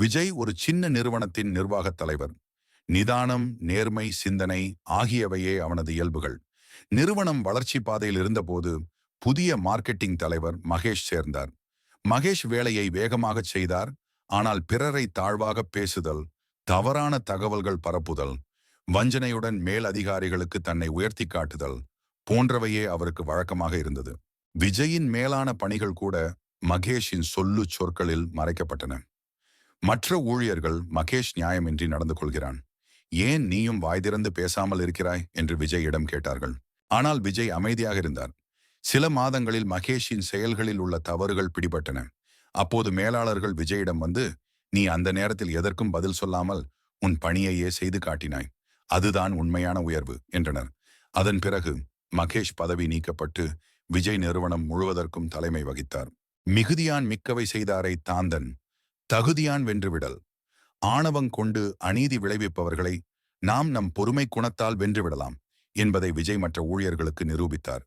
விஜய் ஒரு சின்ன நிறுவனத்தின் நிர்வாகத் தலைவர். நிதானம் நேர்மை சிந்தனை ஆகியவையே அவனது இயல்புகள். நிறுவனம் வளர்ச்சி பாதையில் இருந்தபோது புதிய மார்க்கெட்டிங் தலைவர் மகேஷ் சேர்ந்தார். மகேஷ் வேலையை வேகமாகச் செய்தார். ஆனால் பிறரை தாழ்வாக பேசுதல் தவறான தகவல்கள் பரப்புதல் வஞ்சனையுடன் மேல் அதிகாரிகளுக்கு தன்னை உயர்த்தி காட்டுதல் போன்றவையே அவருக்கு வழக்கமாக இருந்தது. விஜயின் மேலான பணிகள் கூட மகேஷின் சொல்லு சொற்களில் மறைக்கப்பட்டன. மற்ற ஊழியர்கள் மகேஷ் நியாயமின்றி நடந்து கொள்கிறான். ஏன் நீயும் வாய் திறந்து பேசாமல் இருக்கிறாய்? என்று விஜயிடம் கேட்டார்கள். ஆனால் விஜய் அமைதியாக இருந்தார். சில மாதங்களில் மகேஷின் செயல்களில் உள்ள தவறுகள் பிடிபட்டன. அப்போது மேலாளர்கள் விஜயிடம் வந்து நீ அந்த நேரத்தில் எதற்கும் பதில் சொல்லாமல் உன் பணியையே செய்து காட்டினாய். அதுதான் உண்மையான உயர்வு என்றனர். அதன் பிறகு மகேஷ் பதவி நீக்கப்பட்டு விஜய் நிறுவனம் முழுவதற்கும் தலைமை வகித்தார். மிகுதியான் மிக்கவை செய்தாரை தாந்தன் தகுதியான் வென்றுவிடல். ஆணவங் கொண்டு அநீதி விளைவிப்பவர்களை நாம் நம் பொறுமை குணத்தால் வென்றுவிடலாம் என்பதை விஜய் மற்ற ஊழியர்களுக்கு நிரூபித்தார்.